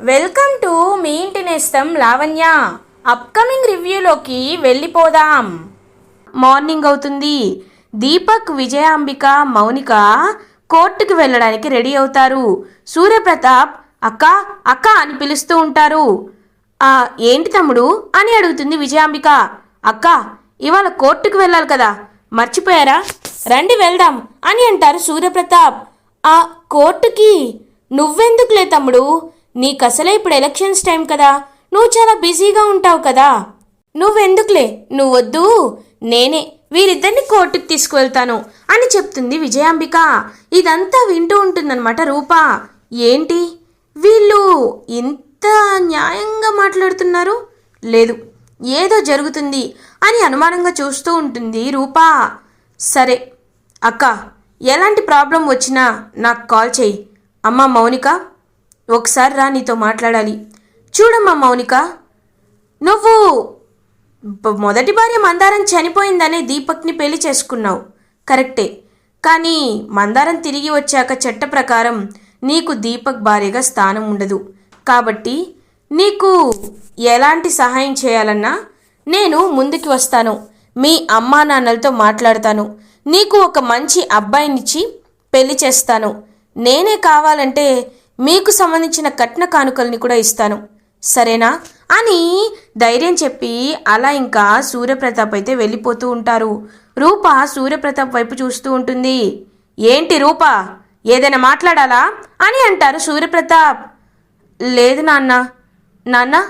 Welcome to me ఇంటి నేస్తం Lavanya. Upcoming రివ్యూలోకి వెళ్ళిపోదాం. మార్నింగ్ అవుతుంది. దీపక్ విజయాంబిక మౌనిక కోర్టుకి వెళ్ళడానికి రెడీ అవుతారు. సూర్యప్రతాప్ అక్క అక్క అని పిలుస్తూ ఉంటారు. "ఆ, ఏంటి తమ్ముడు? అని అడుగుతుంది విజయాంబిక. అక్క ఇవాళ కోర్టుకు వెళ్ళాలి కదా. మర్చిపోయారా? రండి వెళ్దాం అని అంటారు సూర్యప్రతాప్. ఆ కోర్టుకి నువ్వెందుకులే తమ్ముడు? నీకు అసలే ఇప్పుడు ఎలక్షన్స్ టైం కదా. నువ్వు చాలా బిజీగా ఉంటావు కదా. నువ్వెందుకులే? నువ్వొద్దు. నేనే వీరిద్దరిని కోర్టుకు తీసుకువెళ్తాను అని చెప్తుంది విజయాంబిక. ఇదంతా వింటూ ఉంటుందన్నమాట రూప. ఏంటి? వీళ్ళు ఇంత న్యాయంగా మాట్లాడుతున్నారు? లేదు ఏదో జరుగుతుంది అని అనుమానంగా చూస్తూ ఉంటుంది రూపా. సరే అక్క ఎలాంటి ప్రాబ్లం వచ్చినా నాకు కాల్ చేయి. అమ్మ మౌనిక ఒకసారి రా నీతో మాట్లాడాలి. చూడమ్మా మౌనిక నువ్వు మొదటి భార్య మందారం చనిపోయిందనే దీపక్ని పెళ్ళి చేసుకున్నావు. కరెక్టే. కానీ మందారం తిరిగి వచ్చాక చట్ట ప్రకారం నీకు దీపక్ భార్యగా స్థానం ఉండదు. కాబట్టి నీకు ఎలాంటి సహాయం చేయాలన్నా నేను ముందుకి వస్తాను. మీ అమ్మా నాన్నలతో మాట్లాడతాను. నీకు ఒక మంచి అబ్బాయినిచ్చి పెళ్ళి చేస్తాను. నేనే కావాలంటే మీకు సంబంధించిన కట్న కానుకల్ని కూడా ఇస్తాను. సరేనా? అని ధైర్యం చెప్పి అలా ఇంకా సూర్యప్రతాప్ అయితే వెళ్ళిపోతూ ఉంటారు. రూప సూర్యప్రతాప్ వైపు చూస్తూ ఉంటుంది. ఏంటి రూప? ఏదైనా మాట్లాడాలా? అని అంటారు సూర్యప్రతాప్. లేదు నాన్న. నాన్న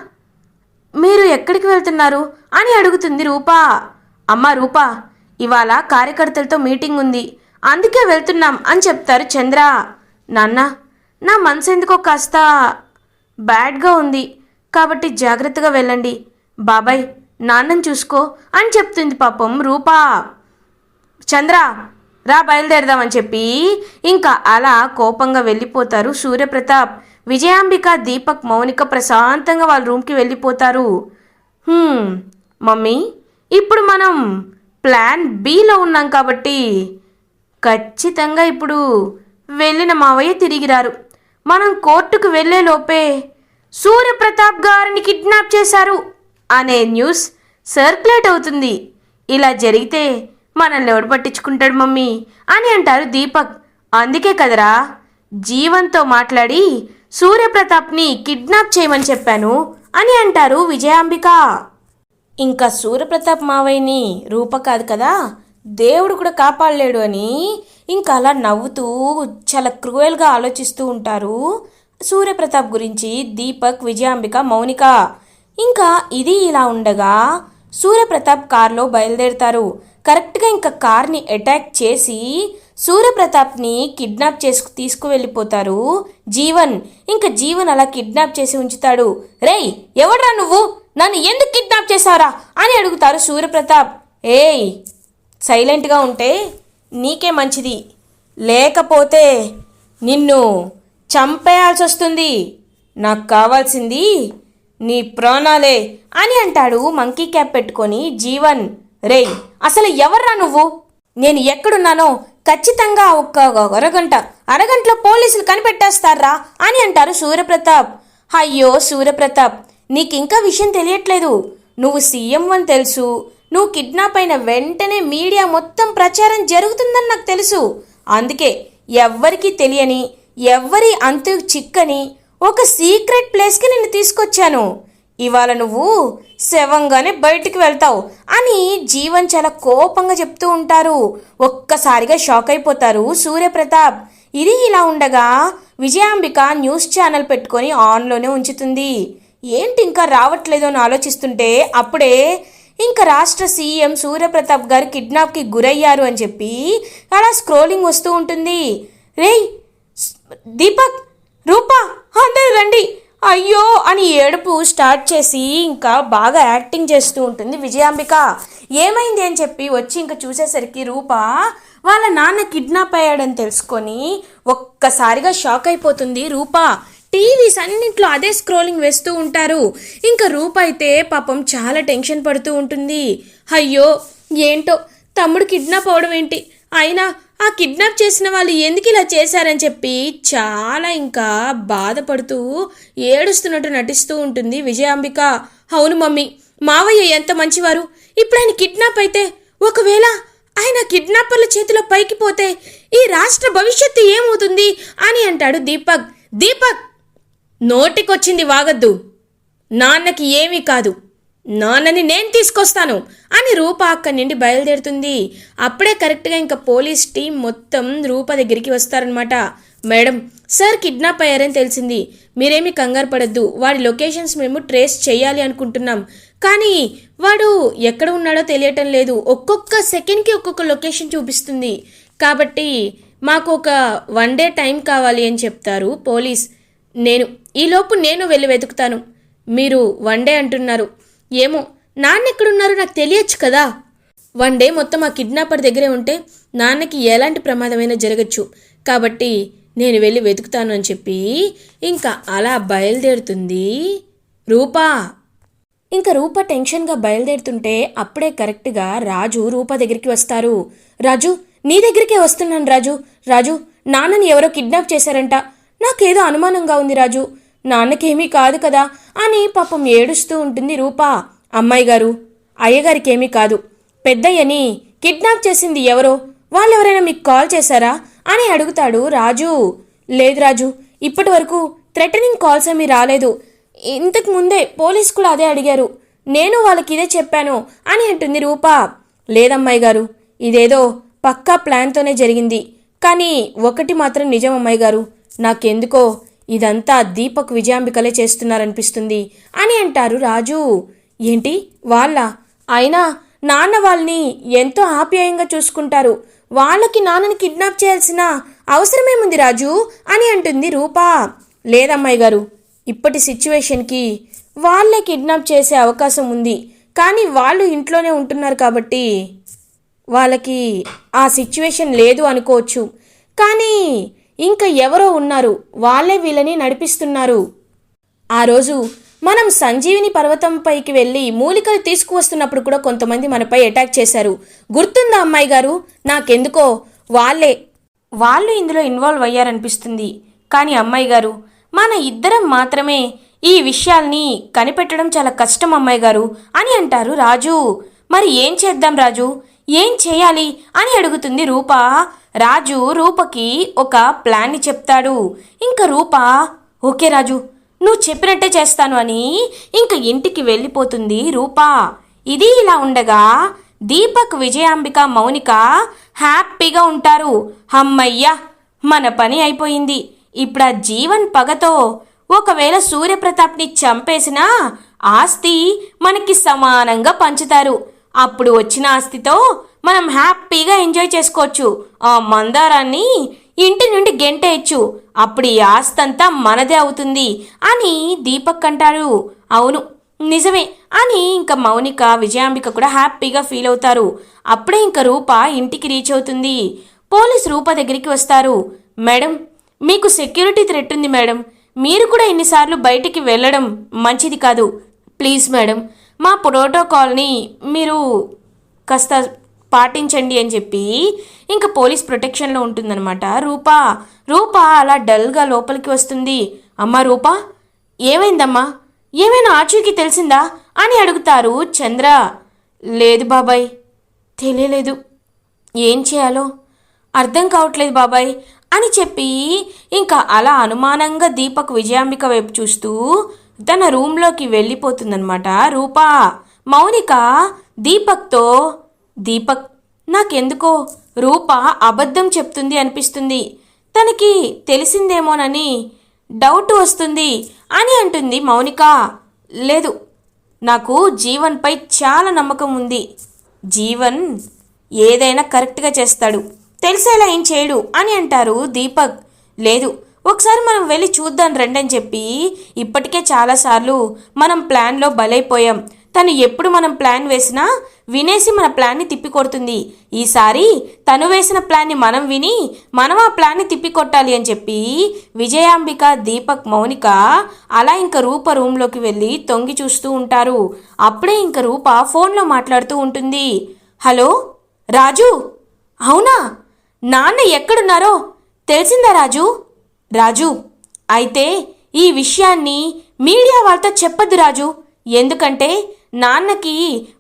మీరు ఎక్కడికి వెళ్తున్నారు? అని అడుగుతుంది రూపా. అమ్మ రూపా ఇవాళ కార్యకర్తలతో మీటింగ్ ఉంది. అందుకే వెళ్తున్నాం అని చెప్తారు చంద్ర. నాన్న నా మనసు ఎందుకో కాస్త బ్యాడ్గా ఉంది. కాబట్టి జాగ్రత్తగా వెళ్ళండి. బాబాయ్ నాన్నని చూసుకో అని చెప్తుంది పాపం రూపా. చంద్ర రా బయలుదేరదామని చెప్పి ఇంకా అలా కోపంగా వెళ్ళిపోతారు సూర్యప్రతాప్. విజయాంబిక దీపక్ మౌనిక ప్రశాంతంగా వాళ్ళ రూమ్కి వెళ్ళిపోతారు. మమ్మీ ఇప్పుడు మనం ప్లాన్ బిలో ఉన్నాం కాబట్టి ఖచ్చితంగా ఇప్పుడు వెళ్ళిన మావయ్య తిరిగి రారు మనం కోర్టుకు వెళ్ళేలోపే సూర్యప్రతాప్ గారిని కిడ్నాప్ చేశారు అనే న్యూస్ సర్క్యులేట్ అవుతుంది. ఇలా జరిగితే మనల్ని ఎవడు పట్టించుకుంటాడు మమ్మీ? అని అంటారు దీపక్. అందుకే కదరా జీవన్తో మాట్లాడి సూర్యప్రతాప్ని కిడ్నాప్ చేయమని చెప్పాను అని అంటారు విజయాంబిక. ఇంకా సూర్యప్రతాప్ మావయ్యని రూప కాదు కదా దేవుడు కూడా కాపాడలేడు అని ఇంకా అలా నవ్వుతూ చాలా క్రూయల్గా ఆలోచిస్తూ ఉంటారు సూర్యప్రతాప్ గురించి దీపక్ విజయాంబిక మౌనిక. ఇంకా ఇది ఇలా ఉండగా సూర్యప్రతాప్ కార్లో బయలుదేరుతారు. కరెక్ట్గా ఇంకా కార్ని అటాక్ చేసి సూర్యప్రతాప్ని కిడ్నాప్ చేసు తీసుకువెళ్ళిపోతారు జీవన్. ఇంకా జీవన్ అలా కిడ్నాప్ చేసి ఉంచుతాడు. రేయ్ ఎవడ్రా నువ్వు? నన్ను ఎందుకు కిడ్నాప్ చేశారా అని అడుగుతారు సూర్యప్రతాప్. ఏయ్ సైలెంట్గా ఉంటే నీకే మంచిది. లేకపోతే నిన్ను చంపేయాల్సి వస్తుంది నాకు కావాల్సింది నీ ప్రాణాలే అని అంటాడు మంకీ క్యాప్ పెట్టుకొని జీవన్. రే అసలు ఎవర్రా నువ్వు? నేను ఎక్కడున్నానో ఖచ్చితంగా ఒక్క అరగంట అరగంటలో పోలీసులు కనిపెట్టేస్తారా అని అంటారు సూర్యప్రతాప్. అయ్యో సూర్యప్రతాప్ నీకింకా విషయం తెలియట్లేదు. నువ్వు సీఎం అని తెలుసు. నువ్వు కిడ్నాప్ అయిన వెంటనే మీడియా మొత్తం ప్రచారం జరుగుతుందని నాకు తెలుసు. అందుకే ఎవ్వరికీ తెలియని ఎవ్వరి అంతు చిక్కని ఒక సీక్రెట్ ప్లేస్కి నిన్ను తీసుకొచ్చాను. ఇవాళ నువ్వు శవంగానే బయటికి వెళ్తావు అని జీవన్ చాలా కోపంగా చెప్తూ ఉంటారు. ఒక్కసారిగా షాక్ అయిపోతారు సూర్యప్రతాప్. ఇది ఇలా ఉండగా విజయాంబిక న్యూస్ ఛానల్ పెట్టుకొని ఆన్లోనే ఉంచుతుంది. ఏంటి ఇంకా రావట్లేదు అని ఆలోచిస్తుంటే అప్పుడే ఇంకా రాష్ట్ర సీఎం సూర్యప్రతాప్ గారు కిడ్నాప్కి గురయ్యారు అని చెప్పి అలా స్క్రోలింగ్ వస్తూ ఉంటుంది. రేయ్ దీపక్ రూపా అందరు రండి. అయ్యో అని ఏడుపు స్టార్ట్ చేసి ఇంకా బాగా యాక్టింగ్ చేస్తూ ఉంటుంది విజయాంబిక. ఏమైంది అని చెప్పి వచ్చి ఇంకా చూసేసరికి రూప వాళ్ళ నాన్న కిడ్నాప్ అయ్యాడని తెలుసుకొని ఒక్కసారిగా షాక్ అయిపోతుంది రూప. టీవీస్ అన్నింట్లో అదే స్క్రోలింగ్ వేస్తూ ఉంటారు. ఇంకా రూప్ అయితే పాపం చాలా టెన్షన్ పడుతూ ఉంటుంది. అయ్యో ఏంటో? తమ్ముడు కిడ్నాప్ అవడం ఏంటి? అయినా ఆ కిడ్నాప్ చేసిన వాళ్ళు ఎందుకు ఇలా చేశారని చెప్పి చాలా ఇంకా బాధపడుతూ ఏడుస్తున్నట్టు నటిస్తూ ఉంటుంది విజయాంబిక. అవును మమ్మీ మావయ్య ఎంత మంచివారు. ఇప్పుడు ఆయన కిడ్నాప్ అయితే ఒకవేళ ఆయన కిడ్నాపర్ల చేతిలో పైకి పోతే ఈ రాష్ట్ర భవిష్యత్తు ఏమవుతుంది అని అంటాడు దీపక్. దీపక్ నోటికొచ్చింది వాగద్దు. నాన్నకి ఏమీ కాదు. నాన్నని నేను తీసుకొస్తాను అని రూప అక్కడి నుండి బయలుదేరుతుంది. అప్పుడే కరెక్ట్గా ఇంకా పోలీస్ టీం మొత్తం రూప దగ్గరికి వస్తారనమాట మేడం సార్ కిడ్నాప్ అయ్యారని తెలిసింది. మీరేమీ కంగారు పడద్దు. వాడి లొకేషన్స్ మేము ట్రేస్ చేయాలి అనుకుంటున్నాం. కానీ వాడు ఎక్కడ ఉన్నాడో తెలియటం లేదు. ఒక్కొక్క సెకండ్కి ఒక్కొక్క లొకేషన్ చూపిస్తుంది. కాబట్టి మాకు ఒక వన్ డే టైం కావాలి అని చెప్తారు పోలీస్. నేను ఈలోపు నేను వెళ్ళి వెతుకుతాను. మీరు వన్ డే అంటున్నారు. ఏమో నాన్న ఎక్కడున్నారో నాకు తెలియచ్చు కదా. వన్ డే మొత్తం ఆ కిడ్నాపర్ దగ్గరే ఉంటే నాన్నకి ఎలాంటి ప్రమాదమైనా జరగచ్చు. కాబట్టి నేను వెళ్ళి వెతుకుతాను అని చెప్పి ఇంకా అలా బయలుదేరుతుంది రూపా. ఇంకా రూప టెన్షన్గా బయలుదేరుతుంటే అప్పుడే కరెక్ట్గా రాజు రూప దగ్గరికి వస్తారు. రాజు నీ దగ్గరికే వస్తున్నాను రాజు. రాజు నాన్నని ఎవరో కిడ్నాప్ చేశారంట. నాకేదో అనుమానంగా ఉంది రాజు. నాన్నకేమీ కాదు కదా అని పాపం ఏడుస్తూ ఉంటుంది రూప. అమ్మాయి గారు అయ్యగారికేమీ కాదు. పెద్దయ్యని కిడ్నాప్ చేసింది ఎవరో వాళ్ళెవరైనా మీకు కాల్ చేశారా అని అడుగుతాడు రాజు. లేదు రాజు ఇప్పటి వరకు థ్రెటనింగ్ కాల్స్ ఏమీ రాలేదు. ఇంతకు ముందే పోలీస్ కూడా అదే అడిగారు. నేను వాళ్ళకి ఇదే చెప్పాను అని అంటుంది రూపా. లేదమ్మాయి గారు ఇదేదో పక్కా ప్లాన్తోనే జరిగింది. కానీ ఒకటి మాత్రం నిజం అమ్మాయి గారు నాకెందుకో ఇదంతా దీపక్ విజయాంబికలే చేస్తున్నారనిపిస్తుంది అని అంటారు రాజు. ఏంటి? వాళ్ళ? అయినా నాన్న వాళ్ళని ఎంతో ఆప్యాయంగా చూసుకుంటారు. వాళ్ళకి నాన్నని కిడ్నాప్ చేయాల్సిన అవసరమేముంది రాజు? అని అంటుంది రూపా. లేదమ్మాయి గారు ఇప్పటి సిచ్యువేషన్కి వాళ్ళే కిడ్నాప్ చేసే అవకాశం ఉంది. కానీ వాళ్ళు ఇంట్లోనే ఉంటున్నారు కాబట్టి వాళ్ళకి ఆ సిచ్యువేషన్ లేదు అనుకోవచ్చు. కానీ ఇంకా ఎవరో ఉన్నారు. వాళ్ళే వీళ్ళని నడిపిస్తున్నారు. ఆ రోజు మనం సంజీవిని పర్వతంపైకి వెళ్ళి మూలికలు తీసుకువస్తున్నప్పుడు కూడా కొంతమంది మనపై అటాక్ చేశారు. గుర్తుందా అమ్మాయి గారు? నాకెందుకో? వాళ్ళే. వాళ్ళు ఇందులో ఇన్వాల్వ్ అయ్యారనిపిస్తుంది. కానీ అమ్మాయి గారు మన ఇద్దరం మాత్రమే ఈ విషయాల్ని కనిపెట్టడం చాలా కష్టం అమ్మాయి గారు అని అంటారు రాజు. మరి ఏం చేద్దాం రాజు? ఏం చేయాలి అని అడుగుతుంది రూపా. రాజు రూపకి ఒక ప్లాన్ని చెప్తాడు. ఇంకా రూప ఓకే రాజు నువ్వు చెప్పినట్టే చేస్తాను అని ఇంక ఇంటికి వెళ్ళిపోతుంది రూపా. ఇది ఇలా ఉండగా దీపక్ విజయాంబిక మౌనిక హ్యాపీగా ఉంటారు. అమ్మయ్య మన పని అయిపోయింది. ఇప్పుడు ఆ జీవన్ పగతో ఒకవేళ సూర్యప్రతాప్ని చంపేసినా ఆస్తి మనకి సమానంగా పంచుతారు. అప్పుడు వచ్చిన ఆస్తితో మనం హ్యాపీగా ఎంజాయ్ చేసుకోవచ్చు. ఆ మందారాన్ని ఇంటి నుండి గెంటేయచ్చు. అప్పుడు ఈ ఆస్తంతా మనదే అవుతుంది అని దీపక్ అంటారు అవును నిజమే అని ఇంకా మౌనిక విజయాంబిక కూడా హ్యాపీగా ఫీల్ అవుతారు. అప్పుడే ఇంకా రూప ఇంటికి రీచ్ అవుతుంది. పోలీస్ రూప దగ్గరికి వస్తారు. మేడం మీకు సెక్యూరిటీ థ్రెట్ ఉంది మేడం. మీరు కూడా ఎన్నిసార్లు బయటికి వెళ్ళడం మంచిది కాదు. ప్లీజ్ మేడం మా ప్రోటోకాల్ని మీరు కాస్త పాటించండి అని చెప్పి ఇంకా పోలీస్ ప్రొటెక్షన్లో ఉంటుందన్నమాట. రూపా రూపా అలా డల్గా లోపలికి వస్తుంది. అమ్మా రూపా ఏమైందమ్మా? ఏమైనా ఆచూకీ తెలిసిందా? అని అడుగుతారు చంద్ర. లేదు బాబాయ్ తెలియలేదు. ఏం చేయాలో? అర్థం కావట్లేదు బాబాయ్ అని చెప్పి ఇంకా అలా అనుమానంగా దీపక్ విజయాంబిక వైపు చూస్తూ తన రూమ్లోకి వెళ్ళిపోతుందనమాట రూపా మౌనిక దీపక్తో దీపక్ నాకెందుకో రూప అబద్ధం చెప్తుంది అనిపిస్తుంది. తనకి తెలిసిందేమోనని డౌట్ వస్తుంది అని అంటుంది మౌనిక. లేదు నాకు జీవన్పై చాలా నమ్మకం ఉంది. జీవన్ ఏదైనా కరెక్ట్గా చేస్తాడు. తెలిసేలా ఏం చేయడు అని అంటారు దీపక్. లేదు ఒకసారి మనం వెళ్ళి చూద్దాం రండి అని చెప్పి ఇప్పటికే చాలాసార్లు మనం ప్లాన్లో బలైపోయాం. తను ఎప్పుడు మనం ప్లాన్ వేసినా వినేసి మన ప్లాన్ని తిప్పికొడుతుంది. ఈసారి తను వేసిన ప్లాన్ని మనం విని మనం ఆ ప్లాన్ని తిప్పికొట్టాలి అని చెప్పి విజయాంబిక దీపక్ మౌనిక అలా ఇంక రూప రూమ్లోకి వెళ్ళి తొంగి చూస్తూ ఉంటారు. అప్పుడే ఇంక రూప ఫోన్లో మాట్లాడుతూ ఉంటుంది. హలో రాజు? అవునా? నాన్న ఎక్కడున్నారో? తెలిసిందా రాజు? రాజు అయితే ఈ విషయాన్ని మీడియా వాళ్ళతో చెప్పొద్దు రాజు. ఎందుకంటే నాన్నకి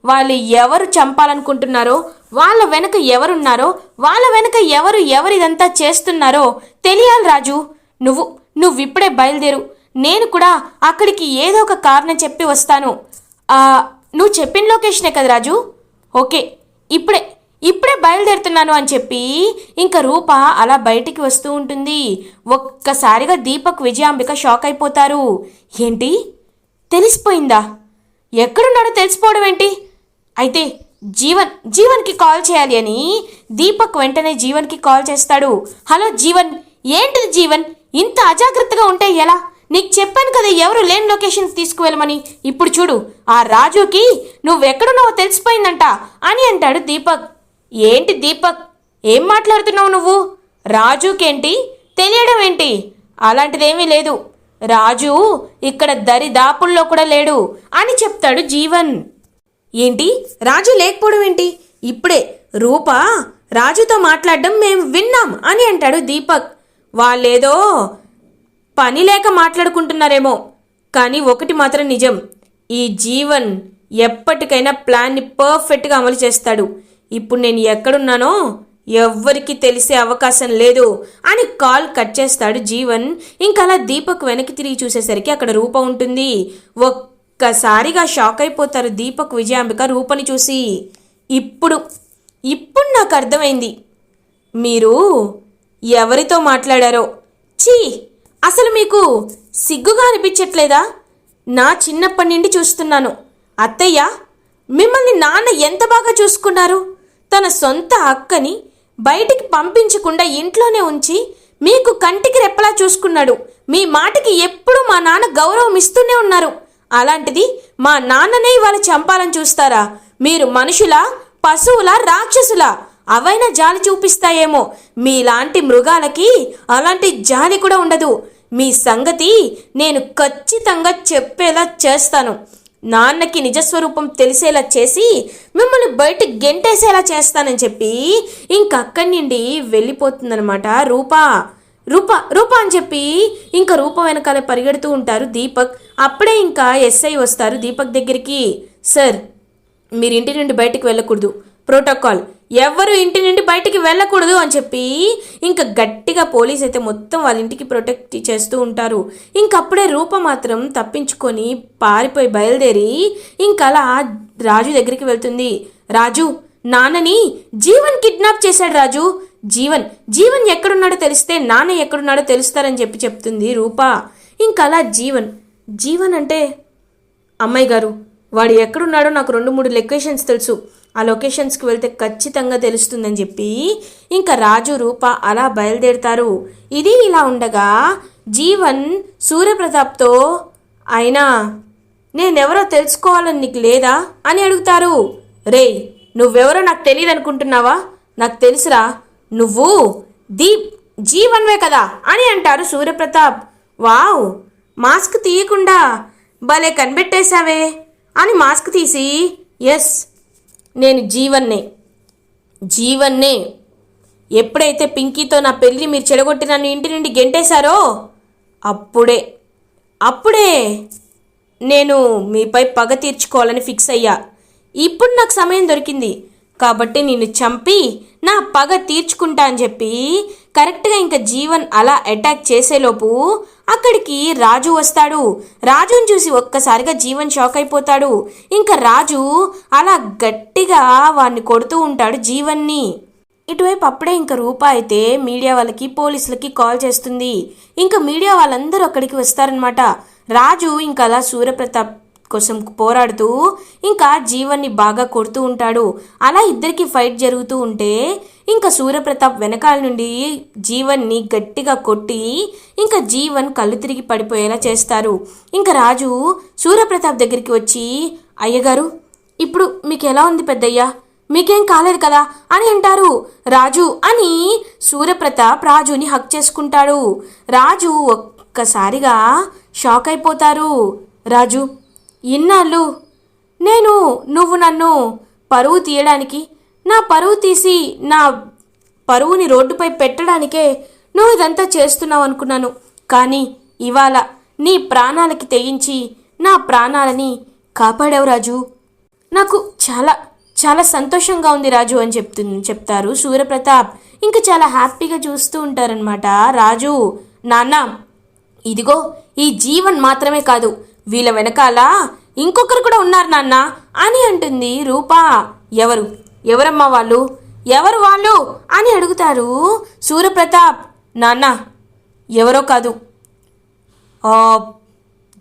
వాళ్ళు ఎవరు చంపాలనుకుంటున్నారో వాళ్ళ వెనక ఎవరున్నారో వాళ్ళ వెనక ఎవరు ఎవరిదంతా చేస్తున్నారో తెలియాలి రాజు. నువ్వు నువ్విప్పుడే బయలుదేరు. నేను కూడా అక్కడికి ఏదో ఒక కారణం చెప్పి వస్తాను. నువ్వు చెప్పిన లొకేషనే కదా రాజు? ఓకే ఇప్పుడే ఇప్పుడే బయలుదేరుతున్నాను అని చెప్పి ఇంకా రూప అలా బయటికి వస్తూ ఉంటుంది. ఒక్కసారిగా దీపక్ విజయాంబిక షాక్ అయిపోతారు. ఏంటి? తెలిసిపోయిందా? ఎక్కడున్నాడో తెలిసిపోవడం ఏంటి? అయితే జీవన్ జీవన్కి కాల్ చేయాలి అని దీపక్ వెంటనే జీవన్కి కాల్ చేస్తాడు. హలో జీవన్ ఏంటిది జీవన్? ఇంత అజాగ్రత్తగా ఉంటే ఎలా? నీకు చెప్పాను కదా ఎవరు లేని లొకేషన్స్ తీసుకువెళ్ళమని. ఇప్పుడు చూడు ఆ రాజుకి నువ్వెక్కడున్నావో తెలిసిపోయిందంట అని అంటాడు దీపక్. ఏంటి దీపక్? ఏం మాట్లాడుతున్నావు నువ్వు? రాజుకేంటి? తెలియడం ఏంటి? అలాంటిదేమీ లేదు. రాజు ఇక్కడ దరిదాపుల్లో కూడా లేడు అని చెప్తాడు జీవన్. ఏంటి? రాజు లేకపోవడం ఏంటి? ఇప్పుడే రూప రాజుతో మాట్లాడడం మేము విన్నాం అని అంటాడు దీపక్. వాళ్ళేదో పని లేక మాట్లాడుకుంటున్నారేమో. కానీ ఒకటి మాత్రం నిజం. ఈ జీవన్ ఎప్పటికైనా ప్లాన్ని పర్ఫెక్ట్గా అమలు చేస్తాడు. ఇప్పుడు నేను ఎక్కడున్నానో ఎవ్వరికి తెలిసే అవకాశం లేదు అని కాల్ కట్ చేస్తాడు జీవన్. ఇంకా అలా దీపక్ వెనక్కి తిరిగి చూసేసరికి అక్కడ రూప ఉంటుంది. ఒక్కసారిగా షాక్ అయిపోతారు దీపక్ విజయాంబిక రూపని చూసి. ఇప్పుడు ఇప్పుడు నాకు అర్థమైంది. మీరు ఎవరితో మాట్లాడారో? ఛీ! అసలు మీకు సిగ్గుగా అనిపించట్లేదా? నా చిన్నప్పటి నుండి చూస్తున్నాను. అత్తయ్య మిమ్మల్ని నాన్న ఎంత బాగా చూసుకున్నారు? తన సొంత అక్కని బయటికి పంపించకుండా ఇంట్లోనే ఉంచి మీకు కంటికి రెప్పలా చూసుకున్నాడు. మీ మాటకి ఎప్పుడు మా నాన్న గౌరవం ఇస్తూనే ఉన్నారు. అలాంటిది మా నాన్ననే ఇవాళ చంపాలని చూస్తారా? మీరు మనుషులా పశువులా రాక్షసులా? అవైనా జాలి చూపిస్తాయేమో. మీలాంటి మృగాలకి అలాంటి జాలి కూడా ఉండదు. మీ సంగతి నేను ఖచ్చితంగా చెప్పేలా చేస్తాను. నాన్నకి నిజస్వరూపం తెలిసేలా చేసి మిమ్మల్ని బయట గెంటేసేలా చేస్తానని చెప్పి ఇంకక్కడి నుండి వెళ్ళిపోతుందనమాట రూపా. రూప రూప అని చెప్పి ఇంకా రూప వెనకాల పరిగెడుతూ ఉంటారు దీపక్. అప్పుడే ఇంకా ఎస్ఐ వస్తారు దీపక్ దగ్గరికి. సార్ మీరు ఇంటి నుండి బయటకు వెళ్ళకూడదు. ప్రోటోకాల్. ఎవరు ఇంటి నుండి బయటికి వెళ్ళకూడదు అని చెప్పి ఇంకా గట్టిగా పోలీస్ అయితే మొత్తం వాళ్ళ ఇంటికి ప్రొటెక్ట్ చేస్తూ ఉంటారు. ఇంకప్పుడే రూప మాత్రం తప్పించుకొని పారిపోయి బయలుదేరి ఇంకా అలా రాజు దగ్గరికి వెళ్తుంది. రాజు నాన్నని జీవన్ కిడ్నాప్ చేశాడు రాజు. జీవన్ జీవన్ ఎక్కడున్నాడో తెలిస్తే నాన్న ఎక్కడున్నాడో తెలుస్తారని చెప్పి చెప్తుంది రూప. ఇంకా అలా జీవన్ జీవన్ అంటే అమ్మాయి గారు వాడు ఎక్కడున్నాడో నాకు రెండు మూడు లొకేషన్స్ తెలుసు. ఆ లొకేషన్స్కి వెళ్తే ఖచ్చితంగా తెలుస్తుందని చెప్పి ఇంకా రాజు రూప అలా బయలుదేరుతారు. ఇది ఇలా ఉండగా జీవన్ సూర్యప్రతాప్తో అయినా నేనెవరో తెలుసుకోవాలని నీకు లేదా? అని అడుగుతారు. రే నువ్వెవరో నాకు తెలియదు అనుకుంటున్నావా నాకు తెలుసురా నువ్వు దీప్ జీవన్వే కదా? అని అంటారు సూర్యప్రతాప్. వావ్ మాస్క్ తీయకుండా భలే కనిపెట్టేశావే అని మాస్క్ తీసి ఎస్ నేను జీవన్నే జీవన్నే. ఎప్పుడైతే పింకీతో నా పెళ్ళి మీరు చెడగొట్టి నన్ను ఇంటి నుండి గెంటేశారో అప్పుడే అప్పుడే నేను మీపై పగ తీర్చుకోవాలని ఫిక్స్ అయ్యా. ఇప్పుడు నాకు సమయం దొరికింది. కాబట్టి నిన్ను చంపి నా పగ తీర్చుకుంటా అని చెప్పి కరెక్ట్గా ఇంకా జీవన్ అలా అటాక్ చేసేలోపు అక్కడికి రాజు వస్తాడు. రాజుని చూసి ఒక్కసారిగా జీవన్ షాక్ అయిపోతాడు. ఇంకా రాజు అలా గట్టిగా వాడిని కొడుతూ ఉంటాడు జీవన్ని. ఇటువైపు అప్పుడే ఇంకా రూప అయితే మీడియా వాళ్ళకి పోలీసులకి కాల్ చేస్తుంది. ఇంకా మీడియా వాళ్ళందరూ అక్కడికి వస్తారనమాట రాజు ఇంకా అలా సూర్యప్రతాప్ కోసం పోరాడుతూ ఇంకా జీవన్ని బాగా కొడుతూ ఉంటాడు. అలా ఇద్దరికి ఫైట్ జరుగుతూ ఉంటే ఇంకా సూర్యప్రతాప్ వెనకాల నుండి జీవన్ని గట్టిగా కొట్టి ఇంకా జీవన్ కళ్ళు తిరిగి పడిపోయేలా చేస్తారు. ఇంకా రాజు సూర్యప్రతాప్ దగ్గరికి వచ్చి అయ్యగారు ఇప్పుడు మీకు ఎలా ఉంది పెద్దయ్యా? మీకేం కాలేదు కదా? అని అంటారు. రాజు అని సూర్యప్రతాప్ రాజుని హక్ చేసుకుంటాడు. రాజు ఒక్కసారిగా షాక్ అయిపోతారు. రాజు ఇన్నాళ్ళు నేను నువ్వు నన్ను పరువు తీయడానికి నా పరువు తీసి నా పరువుని రోడ్డుపై పెట్టడానికే నువ్వు ఇదంతా చేస్తున్నావు అనుకున్నాను. కానీ ఇవాళ నీ ప్రాణాలకి తెగించి నా ప్రాణాలని కాపాడావు రాజు. నాకు చాలా చాలా సంతోషంగా ఉంది రాజు అని చెప్తు చెప్తారు సూర్యప్రతాప్ ఇంకా చాలా హ్యాపీగా చూస్తూ ఉంటారనమాట రాజు నాన్న ఇదిగో ఈ జీవన్ మాత్రమే కాదు వీళ్ళ వెనకాల ఇంకొకరు కూడా ఉన్నారు నాన్న అని అంటుంది రూపా. ఎవరు? ఎవరమ్మా వాళ్ళు? ఎవరు వాళ్ళు అని అడుగుతారు సూర్యప్రతాప్ నాన్న ఎవరో కాదు.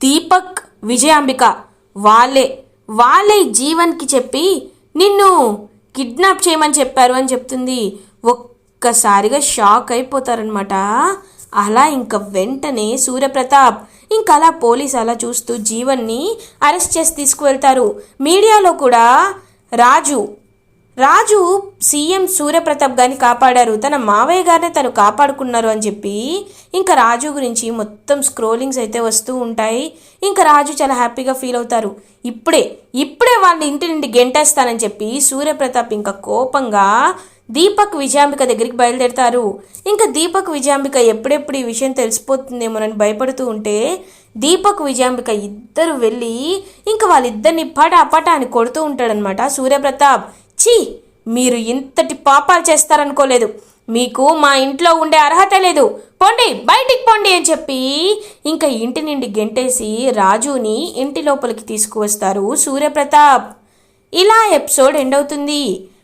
దీపక్ విజయాంబిక. వాళ్ళే. వాళ్ళే జీవన్కి చెప్పి నిన్ను కిడ్నాప్ చేయమని చెప్పారు అని చెప్తుంది. ఒక్కసారిగా షాక్ అయిపోతారనమాట అలా ఇంకా వెంటనే సూర్యప్రతాప్ ఇంకా అలా పోలీస్ అలా చూస్తూ జీవన్ని అరెస్ట్ చేసి తీసుకువెళ్తారు. మీడియాలో కూడా రాజు రాజు సీఎం సూర్యప్రతాప్ గారిని కాపాడారు. తన మావయ్య గారిని తను కాపాడుకున్నారు అని చెప్పి ఇంకా రాజు గురించి మొత్తం స్క్రోలింగ్స్ అయితే వస్తూ ఉంటాయి. ఇంకా రాజు చాలా హ్యాపీగా ఫీల్ అవుతారు. ఇప్పుడే ఇప్పుడే వాళ్ళ ఇంటి నుండి గెంటేస్తానని చెప్పి సూర్యప్రతాప్ ఇంకా కోపంగా దీపక్ విజయాంబిక దగ్గరికి బయలుదేరతారు. ఇంకా దీపక్ విజయాంబిక ఎప్పుడెప్పుడు ఈ విషయం తెలిసిపోతుందేమోనని భయపడుతూ ఉంటే దీపక్ విజయాంబిక ఇద్దరు వెళ్ళి ఇంకా వాళ్ళిద్దరిని పటాపట అని కొడుతూ ఉంటాడనమాట సూర్యప్రతాప్ ఛీ మీరు ఇంతటి పాపాలు చేస్తారనుకోలేదు. మీకు మా ఇంట్లో ఉండే అర్హత లేదు. పోండి బయటికి పోండి అని చెప్పి ఇంకా ఇంటి నుండి గెంటేసి రాజుని ఇంటి లోపలికి తీసుకువస్తారు సూర్యప్రతాప్. ఇలా ఎపిసోడ్ ఎండ్ అవుతుంది.